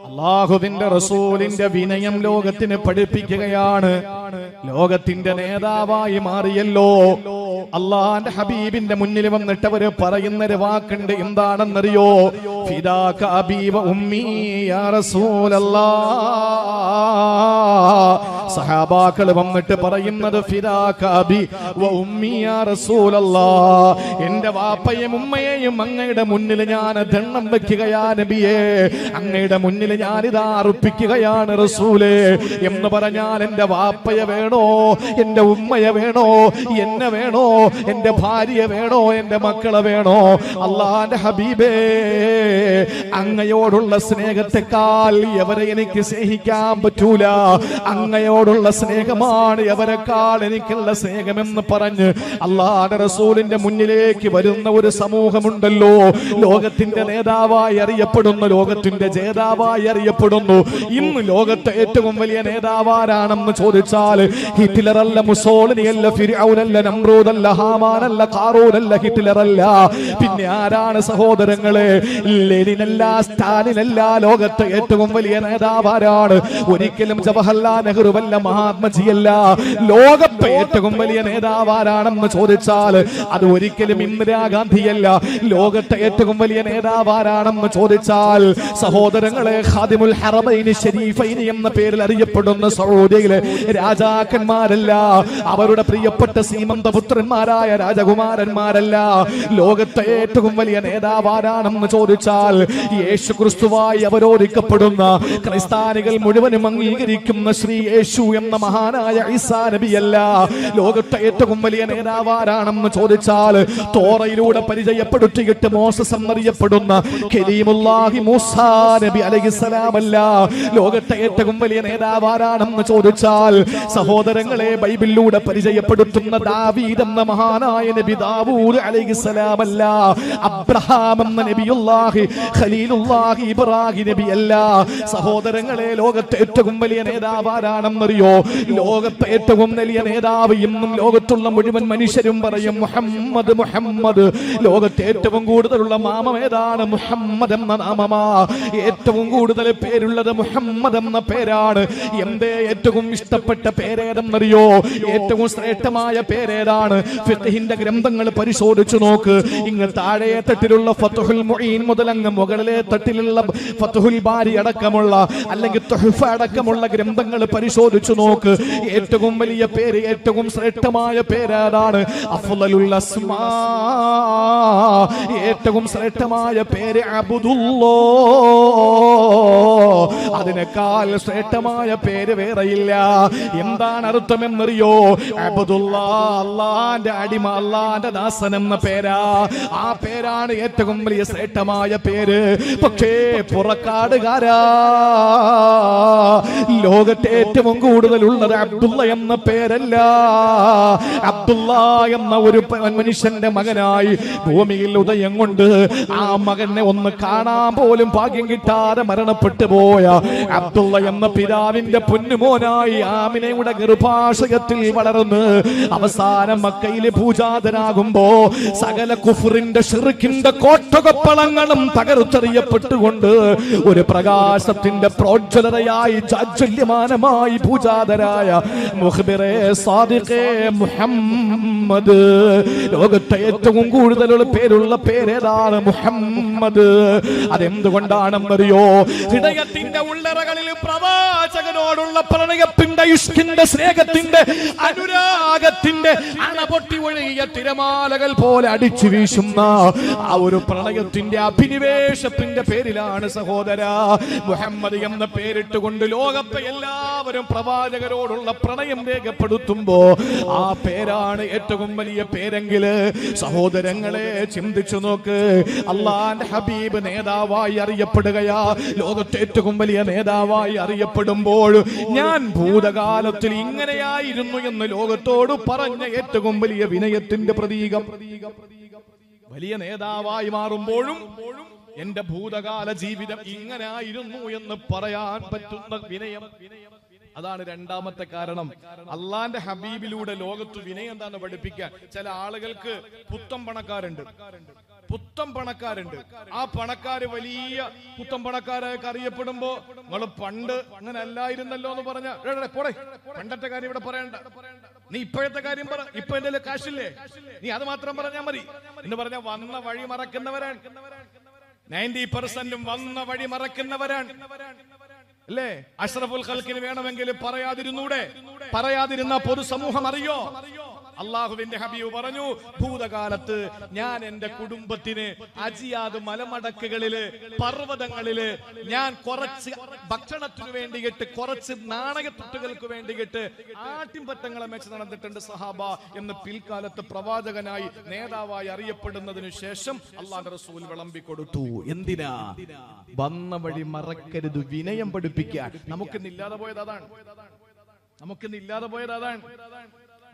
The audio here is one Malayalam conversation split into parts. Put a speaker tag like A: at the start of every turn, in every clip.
A: അള്ളാഹുവിന്റെ റസൂലിന്റെ വിനയം ലോകത്തിന് പഠിപ്പിക്കുകയാണ്. ലോകത്തിന്റെ നേതാവായി മാറിയല്ലോ. അള്ളാന്റെ ഹബീബിന്റെ മുന്നിൽ വന്നിട്ടവര് പറയുന്ന പറയുന്നൊരു വാക്കുണ്ട്. എന്താണെന്നറിയോ? ഫിദാക ഹബീബ സഹാബാക്കൾ വന്നിട്ട് പറയുന്നത് ഫിദാക അബി വ എന്റെ വാപ്പയും ഉമ്മയെയും അങ്ങയുടെ മുന്നിൽ ഞാൻ ദണ്ണം വെക്കുകയാ നബിയേ. അങ്ങയുടെ മുന്നിൽ ഞാൻ ഇതാ അർപ്പിക്കുകയാണ് റസൂലേ. എന്ന് പറഞ്ഞാൽ എന്റെ വാപ്പയെ വേണോ? എന്റെ ഉമ്മയെ വേണോ? എന്നെ വേണോ? എന്റെ ഭാര്യ വേണോ? എന്റെ മക്കളെ വേണോ? അള്ളാന്റെ ഹബീബേ അങ്ങയോടുള്ള സ്നേഹത്തെക്കാൾ എവരെ എനിക്ക് സ്നേഹിക്കാൻ പറ്റൂല? അങ്ങയോടുള്ള സ്നേഹമാണ് എവരെക്കാൾ എനിക്കുള്ള സ്നേഹമെന്ന് പറഞ്ഞ് അള്ളാന്റെ റസൂലിന്റെ മുന്നിലേക്ക് വരുന്ന ഒരു സമൂഹമുണ്ടല്ലോ. ലോകത്തിന്റെ നേതാവായി അറിയപ്പെടുന്നു ലോകത്തിന്റെ ജേതാവായി അറിയപ്പെടുന്നു. ഇന്ന് ലോകത്തെ ഏറ്റവും വലിയ നേതാവാരാണെന്ന് ചോദിച്ചാൽ ഹിറ്റ്ലർ അല്ല മുസോളിനി അല്ല അവരല്ല നമ്രൂദല്ല ഹാമാനല്ല കാറൂനല്ല ഹിറ്റ്ലറല്ല. പിന്നെ ആരാണ് സഹോദരങ്ങളെ? ലെനിനല്ല സ്റ്റാലിനല്ല ലോകത്തെ ഏറ്റവും വലിയ നേതാവാരാണ്. ഒരിക്കലും ജവഹർലാൽ നെഹ്റുവല്ല മഹാത്മജിയല്ല. ലോകത്തെ ഏറ്റവും വലിയ നേതാവാരാണെന്ന് ചോദിച്ചാൽ അത് ഒരിക്കലും ഇന്ദിരാഗാന്ധിയല്ല ലോകത്തെ ഏറ്റവും വലിയ നേതാവാരാണെന്ന് ചോദിച്ചാൽ സഹോദരങ്ങളെ ഖാദിമുൽ ഹറമൈനി ഷരീഫൈനി എന്ന പേരിൽ അറിയപ്പെടുന്ന സൗദിയിലെ രാജാക്കന്മാരല്ല. അവരുടെ പ്രിയപ്പെട്ട സീമന്ത പുത്രന്മാരായ രാജകുമാരന്മാരല്ല. ലോകത്തെ ഏറ്റവും വലിയ നേതാവാരാണെന്ന് ചോദിച്ചാൽ യേശു ക്രിസ്തുവായി അവരോധിക്കപ്പെടുന്ന ക്രിസ്ത്യാനികൾ മുഴുവനും അംഗീകരിക്കുന്ന ശ്രീ യേശു എന്ന മഹാനായ ഈസാ നബിയല്ല. ലോകത്തെ ഏറ്റവും വലിയ നേതാവാരാണെന്ന് ചോദിച്ചാൽ തോറയിലൂടെ പരിചയപ്പെടുത്തിയിട്ട് മോസസ് എന്നറിയപ്പെടുന്ന നബി ലോകത്തെ ഏറ്റവും വലിയ നേതാവാരാണെന്ന് ചോദിച്ചാൽ സഹോദരങ്ങളെ ബൈബിളിലൂടെ പരിചയപ്പെടുത്തുന്ന ദാവീദ് എന്ന മഹാനായ നബി ദാവൂദ് അലൈഹിസ്സലാമല്ല അബ്രഹാം എന്ന നബിയുല്ലാഹി ഖലീലുല്ലാഹി ഇബ്രാഹിം നബി അല്ല സഹോദരങ്ങളെ ലോകത്തെ ഏറ്റവും വലിയ നേതാവ് ആരാണെന്നറിയോ? ലോകത്തെ ഏറ്റവും വലിയ നേതാവ് ഇന്നും ലോകത്തുള്ള മുഴുവൻ മനുഷ്യരും പറയും മുഹമ്മദ് മുഹമ്മദ്. ലോകത്തെ ഏറ്റവും കൂടുതലുള്ള നാമം ഏതാണ്? മുഹമ്മദ് എന്ന നാമമാ. ഏറ്റവും കൂടുതൽ പേരുള്ളത് മുഹമ്മദ് എന്ന പേരാണ്. എന്തേ ഏറ്റവും ഇഷ്ടപ്പെട്ട പേരേതെന്നറിയോ? ഏറ്റവും ശ്രേഷ്ഠമായ പേരേതാണ് ഫിഖഹിന്റെ ഗ്രന്ഥങ്ങൾ പരിശോധിച്ചു നോക്ക്. ഇങ്ങ് താഴെ തട്ടിലുള്ള ഫത്തുഹുൽ മുഈൻ മുതലങ്ങ് മുകളിലെ തട്ടിലുള്ള ഫത്തുഹുൽ ബാരി അടക്കമുള്ള അല്ലെങ്കിൽ തുഹ്ഫ അടക്കമുള്ള ഗ്രന്ഥങ്ങൾ പരിശോധിച്ചു നോക്ക്. ഏറ്റവും വലിയ പേര് ഏറ്റവും ശ്രേഷ്ഠമായ പേരാണ് അഫ്ളലുൽ അസ്മാ. ഏറ്റവും ശ്രേഷ്ഠമായ പേര് അബുദുല്ലോ അതിനേക്കാൾ ശ്രേഷ്ഠമായ പേര് വേറെയില്ല. എന്താണ് അർത്ഥമെന്നറിയോ? അബ്ദുള്ള അള്ളാന്റെ അടിമ അള്ളാന്റെ ദാസൻ എന്ന പേരാ. ആ പേരാണ് ഏറ്റവും വലിയ ശ്രേഷ്ഠമായ പേര്. പക്ഷേ പുറക്കാടുകാരാ. ലോകത്തെ ഏറ്റവും കൂടുതലുള്ളത് അബ്ദുള്ള എന്ന പേരല്ല. അബ്ദുള്ള എന്ന ഒരു മനുഷ്യന്റെ മകനായി ഭൂമിയിൽ ഉദയം കൊണ്ട് ആ മകനെ ഒന്ന് കാണാൻ പോലും ഭാഗ്യം കിട്ടാതെ മരണപ്പെട്ടു പോയ അബ്ദുള്ള എന്ന പിതാവിന്റെ പൊന്നുമോനായി ആമിനയുടെ ഗർഭാശയത്തിൽ വളർന്ന് അവസാനം മക്കയിലെ പൂജാതനാകുമ്പോ സകല കുഫുറിന്റെ ഷിറുക്കിന്റെ കോട്ടകൊപ്പളങ്ങളും തകർത്തെറിയപ്പെട്ടുകൊണ്ട് ഒരു പ്രകാശത്തിന്റെ പ്രോജ്വലതയായി ജാജ്വല്യമാനമായി പൂജാതരായ മുഹമ്മദ്. ലോകത്തെ ഏറ്റവും കൂടുതലുള്ള പേരുള്ള പേരേതാണ് മുഹമ്മദ്. അതെന്തുകൊണ്ടാണെന്നറിയോ? ഹൃദയത്തിന്റെ ഉള്ളറകളിൽ പ്രവാചകനോടുള്ള പ്രണയത്തിന്റെ ഇഷ്കിന്റെ സ്നേഹത്തിന്റെ അനുരാഗത്തിന്റെ അണപൊട്ടി ഒഴുകിയ തിരമാലകൾ പോലെ അടിച്ചു വീശുന്ന ആ ഒരു പ്രണയത്തിന്റെ അഭിനിവേശത്തിന്റെ പേരിലാണ് സഹോദര. മുഹമ്മദ് എന്ന പേരിട്ടുകൊണ്ട് ലോകത്തെ എല്ലാവരും പ്രവാചകരോടുള്ള പ്രണയം രേഖപ്പെടുത്തുമ്പോ ആ പേരാണ് ഏറ്റവും വലിയ പേരെങ്കിൽ സഹോദരങ്ങളെ ചിന്തിച്ചു നോക്ക്. അള്ളാന്റെ ഹബീബ് നേതാവായി അറിയപ്പെടുകയാ. ലോകത്തെ ഏറ്റവും വലിയ നേതാവായി അറിയപ്പെടുമ്പോൾ ഞാൻ ഭൂതകാലത്തിൽ ഇങ്ങനെയായിരുന്നു എന്ന് ലോകത്തോട് പറഞ്ഞ ഏറ്റവും വലിയ വിനയത്തിന്റെ പ്രതീകം. വലിയ നേതാവായി മാറുമ്പോഴും എന്റെ ഭൂതകാല ജീവിതം ഇങ്ങനായിരുന്നു എന്ന് പറയാൻ പറ്റുന്ന വിനയം. അതാണ് രണ്ടാമത്തെ കാരണം. അള്ളാന്റെ ഹബീബിലൂടെ ലോകത്ത് വിനയം എന്താണ് പഠിപ്പിക്കാൻ? ചില ആളുകൾക്ക് പുത്തം പണക്കാരുണ്ട്. പുത്തൻ പണക്കാരുണ്ട്. ആ പണക്കാര് വലിയ പുത്തം പണക്കാരായൊക്കെ അറിയപ്പെടുമ്പോ നിങ്ങൾ പണ്ട് അങ്ങനെ അല്ലായിരുന്നല്ലോ എന്ന് പറഞ്ഞ പോടെ പണ്ടത്തെ കാര്യം ഇവിടെ പറയണ്ട. നീ ഇപ്പോഴത്തെ കാര്യം പറ. ഇപ്പൊ എന്റെ കാശില്ലേ? നീ അത് മാത്രം പറഞ്ഞാൽ മതി. എന്ന് പറഞ്ഞ വന്ന വഴി മറക്കുന്നവരാണ്. നയന്റി പെർസെന്റും വന്ന വഴി മറക്കുന്നവരാണ്. അല്ലേ? അഷ്റഫുൽ ഖൽക്കിന് വേണമെങ്കിൽ പറയാതിരുന്നൂടെ? പറയാതിരുന്ന പൊതുസമൂഹം അറിയോ? അള്ളാഹുവിന്റെ ഹബീബ് പറഞ്ഞു ഭൂതകാലത്ത് ഞാൻ എന്റെ കുടുംബത്തിന് അജിയാത് മലമടക്കുകളിൽ പർവതങ്ങളിൽ ഞാൻ കുറച്ച് ഭക്ഷണത്തിനു വേണ്ടിയിട്ട് കുറച്ച് നാണയത്തുട്ടുകൾക്ക് വേണ്ടിയിട്ട് ആട്ടിൻപറ്റങ്ങളെ വെച്ച് നടന്നിട്ടുണ്ട് സഹാബ എന്ന് പിൽക്കാലത്ത് പ്രവാചകനായി നേതാവായി അറിയപ്പെടുന്നതിനു ശേഷം അള്ളാഹ് റസൂൽ വിളമ്പി കൊടുത്തു. എന്തിനാ? വന്ന വഴി മറക്കരുത് വിനയം പഠിപ്പിക്കാൻ. നമുക്കിന്ന് ഇല്ലാതെ പോയത് അതാണ്. നമുക്കിന്ന് ഇല്ലാതെ പോയത് അതാണ്.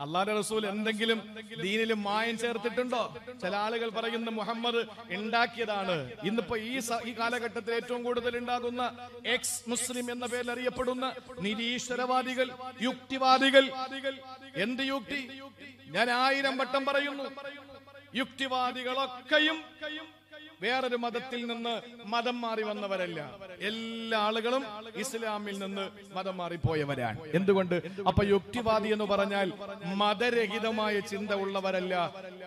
A: അള്ളാന്റെ റസൂൽ എന്തെങ്കിലും ദീനിലും മായം ചേർത്തിട്ടുണ്ടോ? ചില ആളുകൾ പറയുന്ന മുഹമ്മദ് ഉണ്ടാക്കിയതാണ്. ഇന്നിപ്പോ ഈ ഈ കാലഘട്ടത്തിൽ ഏറ്റവും കൂടുതൽ ഉണ്ടാകുന്ന എക്സ് മുസ്ലിം എന്ന പേരിൽ അറിയപ്പെടുന്ന നിരീശ്വരവാദികൾ യുക്തിവാദികൾ. എന്ത് യുക്തി? ഞാൻ ആയിരം വട്ടം പറയുന്നു. യുക്തിവാദികളൊക്കെയും വേറൊരു മതത്തിൽ നിന്ന് മതം മാറി വന്നവരല്ല. എല്ലാ ആളുകളും ഇസ്ലാമിൽ നിന്ന് മതം മാറിപ്പോയവരാണ്. എന്തുകൊണ്ട്? അപ്പൊ യുക്തിവാദി എന്ന് പറഞ്ഞാൽ മതരഹിതമായ ചിന്ത ഉള്ളവരല്ല.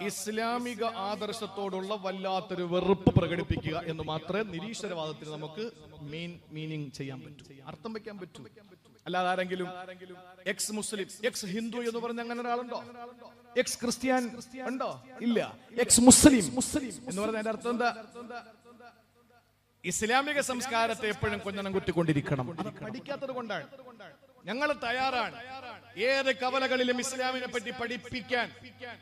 A: ഇസ്ലാമിക ആദർശത്തോടുള്ള വല്ലാത്തൊരു വെറുപ്പ് പ്രകടിപ്പിക്കുക എന്ന് മാത്രമേ നിരീശ്വരവാദത്തിന് നമുക്ക് മീൻ മീനിങ് ചെയ്യാൻ പറ്റൂ. അർത്ഥം വെക്കാൻ പറ്റൂ. അല്ലാതെ ആരെങ്കിലും എക്സ് മുസ്ലിം എക്സ് ഹിന്ദു എന്ന് പറഞ്ഞ അങ്ങനെ ഒരാളുണ്ടോ? എക്സ് ക്രിസ്ത്യൻ ഉണ്ടോ? ഇല്ല. എക്സ് മുസ്ലിം മുസ്ലിം എന്ന് പറഞ്ഞ അർത്ഥം എന്താ? ഇസ്ലാമിക സംസ്കാരത്തെ എപ്പോഴും കൊഞ്ഞനം കുത്തിക്കൊണ്ടിരിക്കണം. അത് പഠിക്കാത്തത് കൊണ്ടാണ്. ഞങ്ങൾ തയ്യാറാണ്. ഏത് കവലകളിലും ഇസ്ലാമിനെ പറ്റി പഠിപ്പിക്കാൻ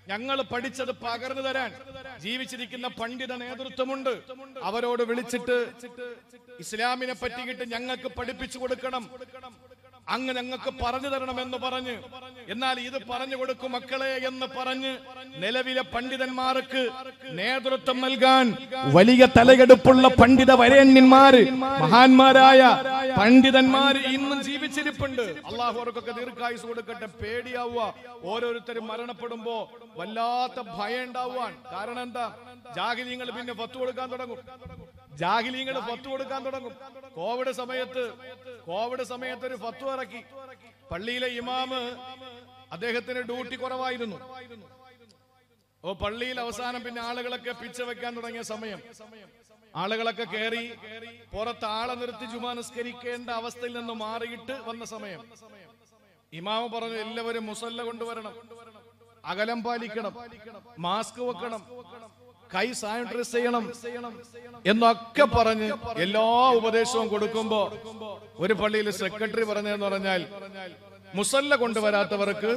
A: ഞങ്ങൾ പഠിച്ചത് പകർന്നു തരാൻ ജീവിച്ചിരിക്കുന്ന പണ്ഡിത നേതൃത്വമുണ്ട്. അവരോട് വിളിച്ചിട്ട് ഇസ്ലാമിനെ പറ്റിയിട്ട് ഞങ്ങൾക്ക് പഠിപ്പിച്ചു കൊടുക്കണം. അങ്ങ് ഞങ്ങൾക്ക് പറഞ്ഞു തരണമെന്ന് പറഞ്ഞ് എന്നാൽ ഇത് പറഞ്ഞു കൊടുക്കും മക്കളെ എന്ന് പറഞ്ഞ് നിലവിലെ പണ്ഡിതന്മാർക്ക് നേതൃത്വം നൽകാൻ വലിയ തലയെടുപ്പുള്ള പണ്ഡിത വരേണ്യന്മാര് മഹാന്മാരായ പണ്ഡിതന്മാര് ഇന്നും ജീവിച്ചിരിപ്പുണ്ട്. അള്ളാഹു അവർക്കൊക്കെ ദീർഘായുസ് കൊടുക്കട്ടെ പേടിയാവുക. ഓരോരുത്തരും മരണപ്പെടുമ്പോ വല്ലാത്ത ഭയം ഉണ്ടാവുവാൻ കാരണം എന്താ? ജാഗിരി പിന്നെ പത്തു കൊടുക്കാൻ തുടങ്ങും. ജാഹിലീങ്ങൾ ഫത്തു കൊടുക്കാൻ തുടങ്ങും. കോവിഡ് സമയത്ത് കോവിഡ് സമയത്ത് ഒരു ഫത്തു ഇറക്കി. പള്ളിയിലെ ഇമാമ് അദ്ദേഹത്തിന് ഡ്യൂട്ടി കുറവായിരുന്നു. ഓ പള്ളിയിൽ അവസാനം പിന്നെ ആളുകളൊക്കെ പിച്ച വെക്കാൻ തുടങ്ങിയ സമയം. ആളുകളൊക്കെ കയറി പുറത്ത് ആളെ നിർത്തി ജുമാ നിസ്കരിക്കേണ്ട അവസ്ഥയിൽ നിന്ന് മാറിയിട്ട് വന്ന സമയം. ഇമാമ് പറഞ്ഞു എല്ലാവരും മുസല്ല കൊണ്ടുവരണം. അകലം പാലിക്കണം. മാസ്ക് വെക്കണം. കൈ സാനിറ്റൈസ് ചെയ്യണം എന്നൊക്കെ പറഞ്ഞ് എല്ലാ ഉപദേശവും കൊടുക്കുമ്പോ ഒരു പള്ളിയിൽ സെക്രട്ടറി പറഞ്ഞതെന്ന് പറഞ്ഞാൽ മുസല്ല കൊണ്ടുവരാത്തവർക്ക്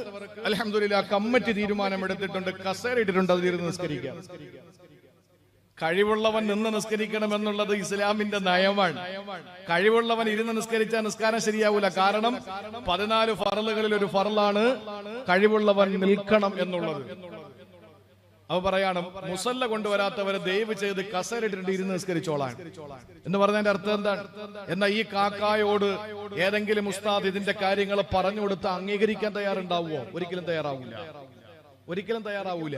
A: അലഹമില്ല കമ്മിറ്റി തീരുമാനമെടുത്തിട്ടുണ്ട് കസേര ഇട്ടിട്ടുണ്ട് അത് ഇരുന്ന് നിസ്കരിക്കാം കഴിവുള്ളവൻ നിന്ന് നിസ്കരിക്കണം എന്നുള്ളത് ഇസ്ലാമിന്റെ നയമാണ്. കഴിവുള്ളവൻ ഇരുന്ന് നിസ്കരിച്ചാൽ നിസ്കാരം ശരിയാവൂല. കാരണം പതിനാല് ഫറലുകളിൽ ഒരു ഫറലാണ് കഴിവുള്ളവൻ നിൽക്കണം എന്നുള്ളത്. അവ പറയാണ് മുസല്ല കൊണ്ടുവരാത്തവരെ ദയവ് ചെയ്ത് കസരിട്ടിട്ട് ഇരുന്ന് നിസ്കരിച്ചോളാൻ. എന്ന് പറഞ്ഞതിന്റെ അർത്ഥം എന്താണ്? എന്നാ ഈ കാക്കായോട് ഏതെങ്കിലും ഉസ്താദ് ഇതിന്റെ കാര്യങ്ങൾ പറഞ്ഞു കൊടുത്ത് അംഗീകരിക്കാൻ തയ്യാറുണ്ടാവുമോ? ഒരിക്കലും തയ്യാറാവില്ല. ഒരിക്കലും തയ്യാറാവൂല.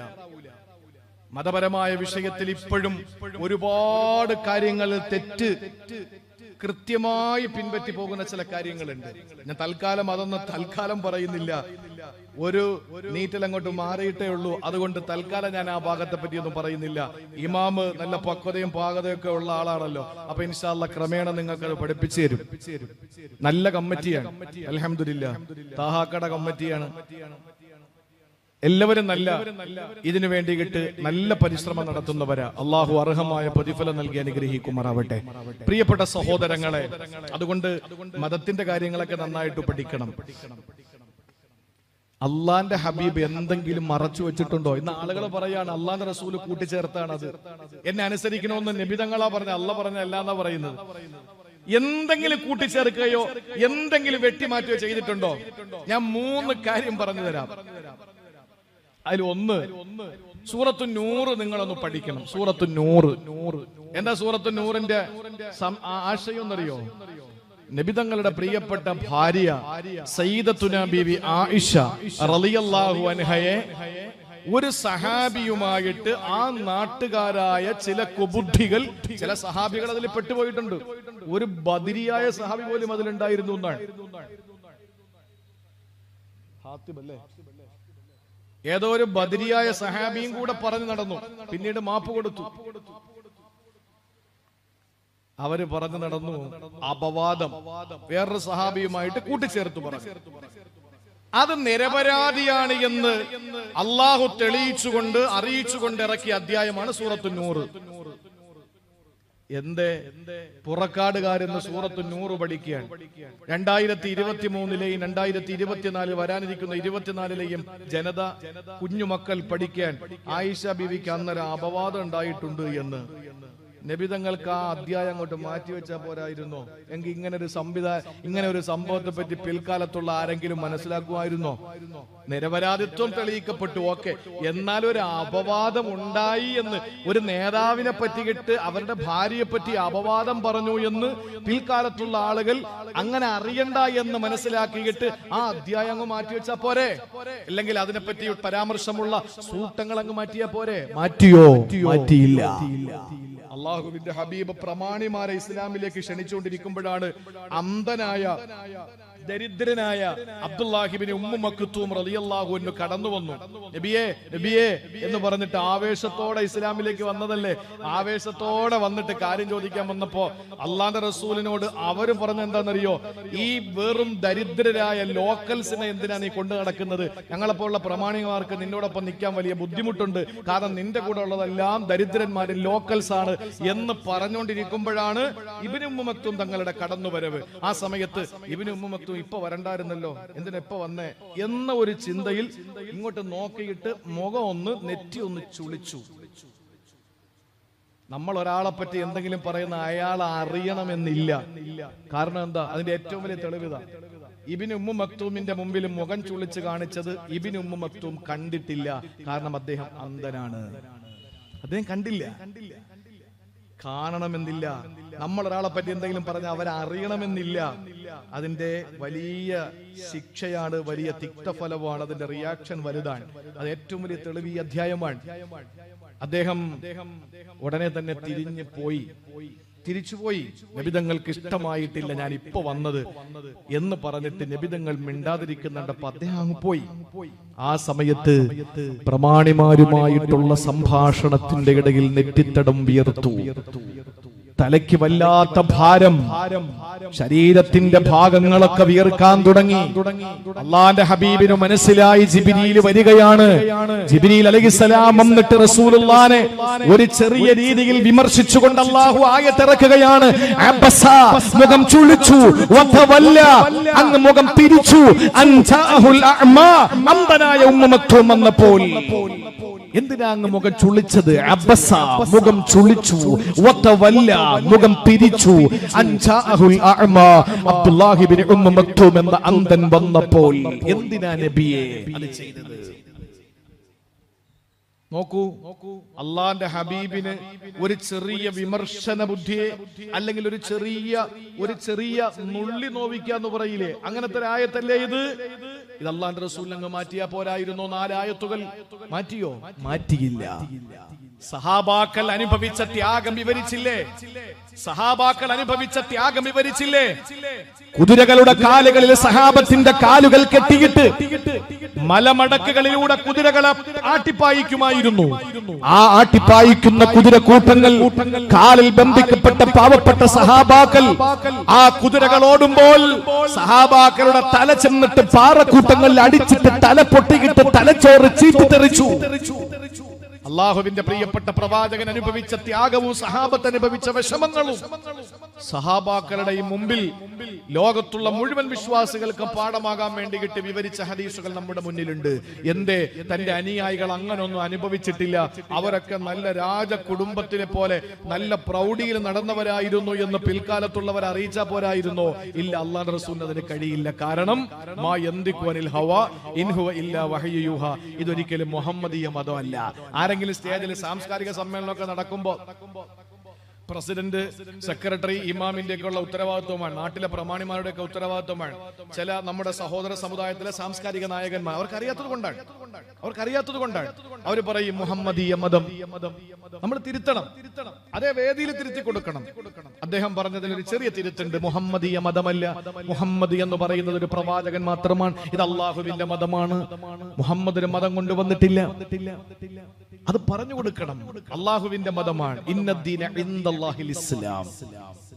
A: മതപരമായ വിഷയത്തിൽ ഇപ്പോഴും ഒരുപാട് കാര്യങ്ങൾ തെറ്റ് കൃത്യമായി പിൻപറ്റി പോകുന്ന ചില കാര്യങ്ങളുണ്ട്. ഞാൻ തൽക്കാലം അതൊന്നും തൽക്കാലം പറയുന്നില്ല. ഒരു നീറ്റൽ അങ്ങോട്ട് മാറിയിട്ടേ ഉള്ളൂ. അതുകൊണ്ട് തൽക്കാലം ഞാൻ ആ ഭാഗത്തെ പറ്റിയൊന്നും പറയുന്നില്ല. ഇമാമ് നല്ല പക്വതയും പാകതയൊക്കെ ഉള്ള ആളാണല്ലോ. അപ്പൊ ഇൻഷാല്ല ക്രമേണ നിങ്ങൾക്ക് അത് പഠിപ്പിച്ചു തരും. നല്ല കമ്മിറ്റിയാണ്. അലഹമില്ല താഹാക്കട കമ്മിറ്റിയാണ്. എല്ലാവരും നല്ല ഇതിനു വേണ്ടിയിട്ട് നല്ല പരിശ്രമം നടത്തുന്നവരാ. അള്ളാഹു അർഹമായ പ്രതിഫലം നൽകി അനുഗ്രഹിക്കുമാറാവട്ടെ. പ്രിയപ്പെട്ട സഹോദരങ്ങളെ അതുകൊണ്ട് മതത്തിന്റെ കാര്യങ്ങളൊക്കെ നന്നായിട്ട് പഠിക്കണം. അള്ളാന്റെ ഹബീബ് എന്തെങ്കിലും മറച്ചു വെച്ചിട്ടുണ്ടോ? ഇന്ന് ആളുകൾ പറയാണ് അള്ളാന്റെ റസൂൽ കൂട്ടിച്ചേർത്താണ് അത് എന്നെ അനുസരിക്കണമെന്ന് നിബിതങ്ങളാ പറഞ്ഞ അല്ല പറഞ്ഞ അല്ലാന്നാ പറയുന്നത്. എന്തെങ്കിലും കൂട്ടിച്ചേർക്കുകയോ എന്തെങ്കിലും വെട്ടിമാറ്റുകയോ ചെയ്തിട്ടുണ്ടോ? ഞാൻ മൂന്ന് കാര്യം പറഞ്ഞു തരാം. അതിൽ ഒന്ന്. സൂറത്തു നൂറ് നിങ്ങളൊന്ന് പഠിക്കണം. സൂറത്തു നൂറ്. നൂറ്. എന്താ സൂറത്തു നൂറിന്റെ ആശയം എന്നറിയോ? നബിതങ്ങളുടെ പ്രിയപ്പെട്ട ഭാര്യ സയ്യിദത്തുന ബീവി ആയിഷ റളിയല്ലാഹു അൻഹയെ ഒരു സഹാബിയുമായിട്ട് ആ നാട്ടുകാരായ ചില കുബുദ്ധികൾ ചില സഹാബികൾ അതിൽ പെട്ടുപോയിട്ടുണ്ട്. ഒരു ബദിരിയായ സഹാബി പോലും അതിലുണ്ടായിരുന്നു എന്നാണ്. ഹാത്തിബ് അല്ലേ ഏതോ ഒരു ബദരിയായ സഹാബിയും കൂടെ പറഞ്ഞു നടന്നു. പിന്നീട് മാപ്പ് കൊടുത്തു. അവർ പറഞ്ഞു നടന്നു അപവാദം. വേറൊരു സഹാബിയുമായിട്ട് കൂട്ടിച്ചേർത്തു പറഞ്ഞു. അത് നിരപരാധിയാണ് എന്ന് അള്ളാഹു തെളിയിച്ചുകൊണ്ട് അറിയിച്ചുകൊണ്ട് ഇറക്കിയ അധ്യായമാണ് സൂറത്തു നൂറ് എന്തേ? പുറക്കാടുകാരെന്ന് സൂറത്ത് നൂറ് പഠിക്കുകയാണ്. രണ്ടായിരത്തി ഇരുപത്തി മൂന്നിലെയും രണ്ടായിരത്തി ഇരുപത്തിനാലിൽ വരാനിരിക്കുന്ന ഇരുപത്തിനാലിലെയും ജനത കുഞ്ഞുമക്കൾ പഠിക്കാൻ ആയിഷ ബിവിക്ക് അന്നേരം അപവാദം ഉണ്ടായിട്ടുണ്ട് എന്ന്. നബിതങ്ങൾക്ക് ആ അധ്യായം അങ്ങോട്ട് മാറ്റിവെച്ചാൽ പോരായിരുന്നോ. എങ്കിൽ ഇങ്ങനെ ഒരു സംവിധാനം ഇങ്ങനെ ഒരു സംഭവത്തെ പറ്റി പിൽക്കാലത്തുള്ള ആരെങ്കിലും മനസ്സിലാക്കുമായിരുന്നോ? നിരപരാധിത്വം തെളിയിക്കപ്പെട്ടു. ഓക്കെ. എന്നാൽ ഒരു അപവാദം ഉണ്ടായി എന്ന് ഒരു നേതാവിനെ പറ്റിയിട്ട് അവരുടെ ഭാര്യയെ പറ്റി അപവാദം പറഞ്ഞു എന്ന് പിൽക്കാലത്തുള്ള ആളുകൾ അങ്ങനെ അറിയണ്ട എന്ന് മനസ്സിലാക്കിയിട്ട് ആ അധ്യായം അങ്ങ് മാറ്റിവെച്ചാ പോരെ? അല്ലെങ്കിൽ അതിനെപ്പറ്റി പരാമർശമുള്ള സൂക്തങ്ങൾ അങ്ങ് മാറ്റിയാ പോരെ? മാറ്റിയോ? മാറ്റിയില്ല. അള്ളാഹുവിന്റെ ഹബീബ് പ്രമാണിമാരെ ഇസ്ലാമിലേക്ക് ക്ഷണിച്ചുകൊണ്ടിരിക്കുമ്പോഴാണ് അന്ധനായ ദരിദ്രനായ അബ്ദുല്ലാഹിബിന് ഉമ്മു റലിയല്ലാഹു അൻഹു കടന്നു വന്നു. നബിയെ നബിയെ എന്ന് പറഞ്ഞിട്ട് ആവേശത്തോടെ ഇസ്ലാമിലേക്ക് വന്നതല്ലേ? ആവേശത്തോടെ വന്നിട്ട് കാര്യം ചോദിക്കാൻ വന്നപ്പോ അള്ളാന്റെ റസൂലിനോട് അവർ പറഞ്ഞ എന്താണെന്നറിയോ? ഈ വെറും ദരിദ്രരായ ലോക്കൽസിനെ എന്തിനാ നീ കൊണ്ടു നടക്കുന്നത്? ഞങ്ങളെപ്പോലുള്ള പ്രമാണികമാർക്ക് നിന്നോടൊപ്പം നിൽക്കാൻ വലിയ ബുദ്ധിമുട്ടുണ്ട്. കാരണം നിന്റെ കൂടെ ഉള്ളതെല്ലാം ദരിദ്രന്മാര് ലോക്കൽസ് ആണ് എന്ന് പറഞ്ഞുകൊണ്ടിരിക്കുമ്പോഴാണ് ഇബിന് ഉമ്മുമത്തും തങ്ങളുടെ കടന്നുവരവ്. ആ സമയത്ത് ഇബിന് ഉമ്മുമത്തും ഇപ്പൊ വരണ്ടായിരുന്നല്ലോ? എന്തിനാ ഇപ്പൊ വന്നേ? എന്ന ഒരു ചിന്തയിൽ ഇങ്ങോട്ട് നോക്കിയിട്ട് മുഖം ഒന്ന് നെറ്റി ഒന്ന് ചുളിച്ചു. നമ്മൾ ഒരാളെ പറ്റി എന്തെങ്കിലും പറയുന്ന അയാൾ അറിയണമെന്നില്ല. കാരണം എന്താ? അതിന്റെ ഏറ്റവും വലിയ തെളിവിത. ഇബിന് ഉമ്മു മക്തൂമിന്റെ മുമ്പിൽ മുഖം ചുളിച്ച് കാണിച്ചത് ഇബിന് ഉമ്മു മക്തൂം കണ്ടിട്ടില്ല. കാരണം അദ്ദേഹം അന്ധനാണ്. അദ്ദേഹം കണ്ടില്ല. കാണണമെന്നില്ല. നമ്മൾ ഒരാളെ പറ്റി എന്തെങ്കിലും പറഞ്ഞാൽ അവരറിയണമെന്നില്ല. അതിന്റെ വലിയ ശിക്ഷയാണ് വലിയ തിക്തഫലമാണ് അതിന്റെ റിയാക്ഷൻ വലുതാണ്. അത് ഏറ്റവും വലിയ തെളിവ് അധ്യായമാണ്. അദ്ദേഹം ഉടനെ തന്നെ തിരിഞ്ഞു പോയി. തിരിച്ചുപോയി. നബിതങ്ങൾക്ക് ഇഷ്ടമായിട്ടില്ല ഞാൻ ഇപ്പൊ വന്നത് എന്ന് പറഞ്ഞിട്ട് നബിതങ്ങൾ മിണ്ടാതിരിക്കുന്നുണ്ടപ്പോ അദ്ദേഹം അങ്ങ് പോയി. ആ സമയത്ത് പ്രമാണിമാരുമായിട്ടുള്ള സംഭാഷണത്തിന്റെ ഇടയിൽ നെറ്റിത്തടം വിയർത്തു. തലയ്ക്ക് വല്ലാത്ത ഭാരം. ശരീരത്തിന്റെ ഭാഗങ്ങളൊക്കെ വീർക്കാൻ തുടങ്ങി. അള്ളാന്റെ ഹബീബിന് മനസ്സിലായി ജിബിനിയിൽ വരികയാണ്. ജിബിനിയിൽ അലഹിസലാം വന്നിട്ട് റസൂലുള്ളാനെ ഒരു ചെറിയ രീതിയിൽ വിമർശിച്ചുകൊണ്ട് അള്ളാഹു ആയത്തിറക്കുകയാണ്. മുഖം ചുളിച്ചു. അങ്ങ് മുഖം തിരിച്ചു. അന്ധനായ ഉമ്മ മക്തൂം വന്നപ്പോൾ എന്തിനാ അങ്ങ് മുഖം ചുളിച്ചത്? അബസ മുഖം ചുളിച്ചു. വല്ല മുഖം തിരിച്ചു അൻജാഹുൽ അഅമ. അബ്ദുല്ലാഹി അബ്ദുല്ലാഹിബ്നു ഉമ്മ മക്തൂം എന്ന അന്ധൻ വന്നപ്പോൾ എന്തിനാ നബിയെ അത് ചെയ്തത്? നോക്കൂ അള്ളാന്റെ ഹബീബിന് ഒരു ചെറിയ വിമർശന ബുദ്ധിയെ അല്ലെങ്കിൽ ഒരു ചെറിയ ഒരു ചെറിയ നുള്ളി നോവിക്കാന്ന് പറയില്ലേ? അങ്ങനത്തെ ആയത്തല്ലേ ഇത്? ഇത് അള്ളാന്റെ അങ്ങ് മാറ്റിയാ പോരായിരുന്നോ? നാലായത്തുകൾ മാറ്റിയോ? മാറ്റിയില്ല. സഹാബാക്കൾ അനുഭവിച്ച ത്യാഗം വിവരിച്ചില്ലേ? സഹാബാക്കൾ അനുഭവിച്ച ത്യാഗം വിവരിച്ചില്ലേ? കുതിരകളുടെ കാലുകളിൽ സഹാബത്തിന്റെ കാലുകൾ കെട്ടിയിട്ട് മലമടക്കുകളിലൂടെ കുതിരകളെ ആട്ടിപ്പായിക്കുമായിരുന്നു. ആ ആട്ടിപ്പായിക്കുന്ന കുതിര കൂട്ടങ്ങൾ കാലിൽ ബന്ധിക്കപ്പെട്ട പാവപ്പെട്ട സഹാബാക്കൾ ആ കുതിരകൾ ഓടുമ്പോൾ സഹാബാക്കളുടെ തല ചെന്നിട്ട് പാറക്കൂട്ടങ്ങളിൽ അടിച്ചിട്ട് തല പൊട്ടിയിട്ട് തലച്ചോറ് ചീറ്റിത്തെറിച്ചു. അള്ളാഹുവിന്റെ പ്രിയപ്പെട്ട പ്രവാചകൻ അനുഭവിച്ച ത്യാഗവും സഹാബത്ത് അനുഭവിച്ച വിഷമങ്ങളും സഹാബാക്കളുടെ ഈ മുമ്പിൽ ലോകത്തുള്ള മുഴുവൻ വിശ്വാസികൾക്ക് പാഠമാകാൻ വേണ്ടിയിട്ട് വിവരിച്ച ഹദീസുകൾ നമ്മുടെ മുന്നിലുണ്ട്. എന്തേ? തന്റെ അനുയായികൾ അങ്ങനൊന്നും അനുഭവിച്ചിട്ടില്ല. അവരൊക്കെ നല്ല രാജ കുടുംബത്തിനെ പോലെ നല്ല പ്രൗഢിയിൽ നടന്നവരായിരുന്നു എന്ന് പിൽക്കാലത്തുള്ളവർ അറിയിച്ച പോരായിരുന്നോ. ഇല്ല അള്ളാഹ് റസൂലിന് കഴിയില്ല. കാരണം മാ ഹവ ഇതൊരിക്കലും മുഹമ്മദീയ മതമല്ല. ആരെങ്കിലും സ്റ്റേജിൽ സാംസ്കാരിക സമ്മേളനമൊക്കെ നടക്കുമ്പോ പ്രസിഡന്റ് സെക്രട്ടറി ഇമാമിന്റെ ഒക്കെ ഉള്ള ഉത്തരവാദിത്വമാണ് നാട്ടിലെ പ്രമാണിമാരുടെ ഒക്കെ ഉത്തരവാദിത്വമാണ് ചില നമ്മുടെ സഹോദര സമുദായത്തിലെ സാംസ്കാരിക നായകന്മാർ അവർക്ക് അറിയാത്തത് കൊണ്ടാണ് അവർക്ക് അറിയാത്തത് കൊണ്ടാണ്. അവർ പറയും മുഹമ്മദീയ മതം. നമ്മൾ തിരുത്തണം. അതേ വേദിയിൽ തിരുത്തി കൊടുക്കണം. അദ്ദേഹം പറഞ്ഞതിൽ ഒരു ചെറിയ തിരുത്തുണ്ട് മുഹമ്മദീയ മതമല്ല മുഹമ്മദ് എന്ന് പറയുന്നത് ഒരു പ്രവാചകൻ മാത്രമാണ് ഇത് അള്ളാഹുവിന്റെ മതമാണ് മുഹമ്മദിന് മതം കൊണ്ടുവന്നിട്ടില്ല അത് പറഞ്ഞു കൊടുക്കണം അള്ളാഹുവിന്റെ മതമാണ്. ഇന്നദ്ദീന ഇൻദല്ലാഹിൽ ഇസ്ലാം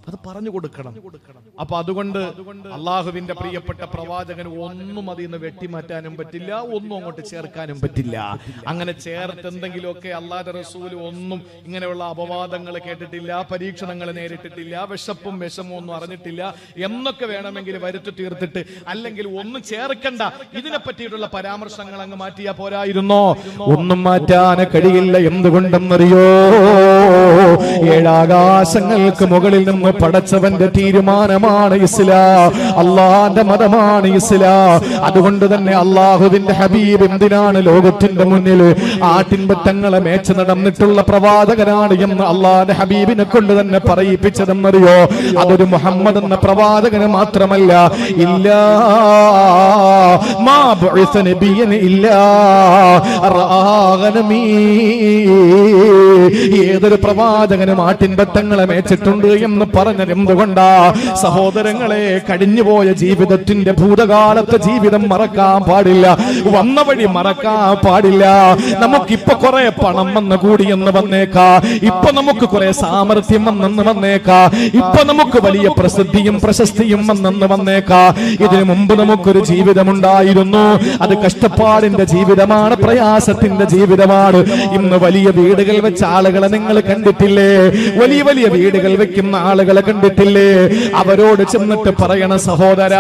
A: അത് പറഞ്ഞു കൊടുക്കണം. അപ്പൊ അതുകൊണ്ട് അള്ളാഹുവിന്റെ പ്രിയപ്പെട്ട പ്രവാചകന് ഒന്നും അതിൽ നിന്ന് വെട്ടിമാറ്റാനും പറ്റില്ല ഒന്നും അങ്ങോട്ട് ചേർക്കാനും പറ്റില്ല. അങ്ങനെ ചേർത്ത് എന്തെങ്കിലുമൊക്കെ അള്ളാഹ് റസൂൽ ഒന്നും ഇങ്ങനെയുള്ള അപവാദങ്ങൾ കേട്ടിട്ടില്ല പരീക്ഷണങ്ങൾ നേരിട്ടിട്ടില്ല വിശപ്പും വിഷമവും ഒന്നും അറിഞ്ഞിട്ടില്ല എന്നൊക്കെ വേണമെങ്കിൽ വരുത്തി തീർത്തിട്ട് അല്ലെങ്കിൽ ഒന്നും ചേർക്കണ്ട. ഇതിനെ പറ്റിയിട്ടുള്ള പരാമർശങ്ങൾ അങ്ങ് മാറ്റിയാ പോരായിരുന്നോ? ഒന്നും മാറ്റാൻ കഴിയില്ല എന്തുകൊണ്ടെന്നറിയോ? ഏഴാകാശങ്ങൾക്ക് മുകളിൽ നിന്ന് പടച്ചവന്റെ തീരുമാനമാണ് ഇസ്ലാം. അള്ളാന്റെ മതമാണ് ഇസ്ലാം. അതുകൊണ്ട് തന്നെ അള്ളാഹുവിന്റെ ഹബീബ് എന്തിനാണ് ലോകത്തിന്റെ മുന്നിൽ ആട്ടിൻപറ്റങ്ങളെ മേച്ച് നടന്നിട്ടുള്ള പ്രവാചകനാണ് എന്ന് അള്ളാന്റെ ഹബീബിനെ കൊണ്ട് തന്നെ പറയിപ്പിച്ചതെന്നറിയോ? അതൊരു മുഹമ്മദ് എന്ന പ്രവാചകന് മാത്രമല്ല. ഇല്ല. ഏതൊരു പ്രവാചകനും ആട്ടിൻപറ്റങ്ങളെ മേച്ചിട്ടുണ്ട് എന്ന് പറഞ്ഞത് എന്തുകൊണ്ടാ? സഹോദരങ്ങളെ കഴിഞ്ഞുപോയ ജീവിതത്തിന്റെ ഭൂതകാലത്തെ ജീവിതം മറക്കാൻ പാടില്ല. വന്ന വഴി മറക്കാൻ പാടില്ല. നമുക്കിപ്പൊ കുറെ പണം വന്ന് കൂടി എന്ന് വന്നേക്കാ. ഇപ്പൊ നമുക്ക് കുറെ സാമർഥ്യം വന്നെന്ന് വന്നേക്കാ. ഇപ്പൊ നമുക്ക് വലിയ പ്രസിദ്ധിയും പ്രശസ്തിയും വന്നെന്ന് വന്നേക്കാ. ഇതിനു മുമ്പ് നമുക്കൊരു ജീവിതമുണ്ടായിരുന്നു. അത് കഷ്ടപ്പാടിന്റെ ജീവിതമാണ് പ്രയാസത്തിന്റെ ജീവിതമാണ്. ഇന്ന് വലിയ വീടുകൾ വെച്ച ആളുകളെ നിങ്ങൾ കണ്ടിട്ടില്ലേ? വലിയ വലിയ വീടുകൾ വെക്കുന്ന ആളുകളെ കണ്ടിട്ടില്ലേ? അവരോട് ചെന്നിട്ട് പറയണ സഹോദര